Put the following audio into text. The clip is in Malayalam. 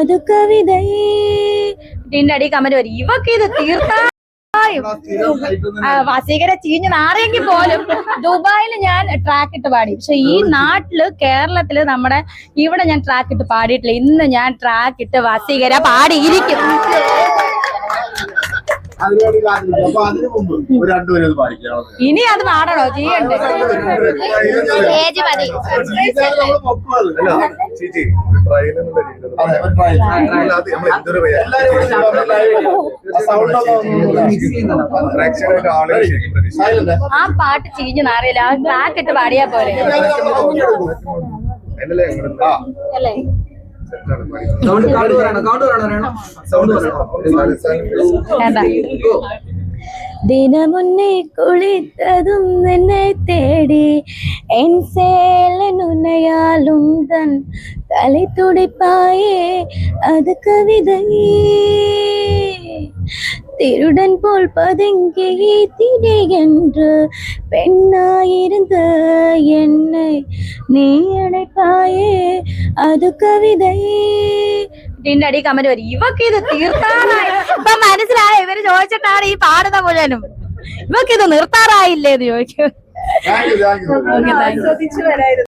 അത് കവിതയേ ഇതിന്റെ അടി കമന്റ് വരും. ഇവക്ക് ഇത് തീർത്താ വസീകര ചീഞ്ഞ് നാറിയെങ്കിൽ പോലും ദുബായിൽ ഞാൻ ട്രാക്ക് ഇട്ട് പാടി. പക്ഷെ ഈ നാട്ടിൽ കേരളത്തിൽ നമ്മുടെ ഇവിടെ ഞാൻ ട്രാക്ക് ഇട്ട് പാടിയിട്ടില്ല. ഇന്ന് ഞാൻ ട്രാക്ക് ഇട്ട് വസീകര പാടിയിരിക്കും. അതിനോട് കാത്തിരിക്കും. അപ്പൊ അതിനു മുമ്പ് ഒരു രണ്ടുപേരും ഇത് പാടിക്കണം ഇനി അത് പാടണോ? ചെയ്യണ്ടേ? മതി. ചേച്ചി ട്രയൽ എന്നുള്ള രീതിയിൽ ആ പാട്ട് ചീഞ്ഞു നാറിയില്ല ആ ട്രാക്ക് ഇട്ട് പാടിയാ പോലെ അല്ലേ? സെറ്റാണ് പാടി സൗണ്ട് കൗണ്ട് പറയണം കൗണ്ട് പറയണം സൗണ്ട് പറയണം വേണ്ട ദിനമുന്നേ കുളിത്തതും നിന്നെ തേടി എൻ சேலனுனையாலுந்தன் தலை துடிப்பாயே அது கவிதை திருடன் போல் பதுங்கி திடீரென்று பெண்ணாயிருந்த என்னை நீ அடைப்பாயே അത് കവിത ഇതിന്റെ അടി കമന്റ് വരും. ഇവക്ക് ഇത് തീർത്താറായി ഇപ്പൊ മനസ്സിലായ? ഇവർ ചോദിച്ചിട്ടാണ് ഈ പാടുന്ന മുഴുവനും. ഇവക്ക് ഇത് നിർത്താറായില്ലേ എന്ന് ചോദിക്കും.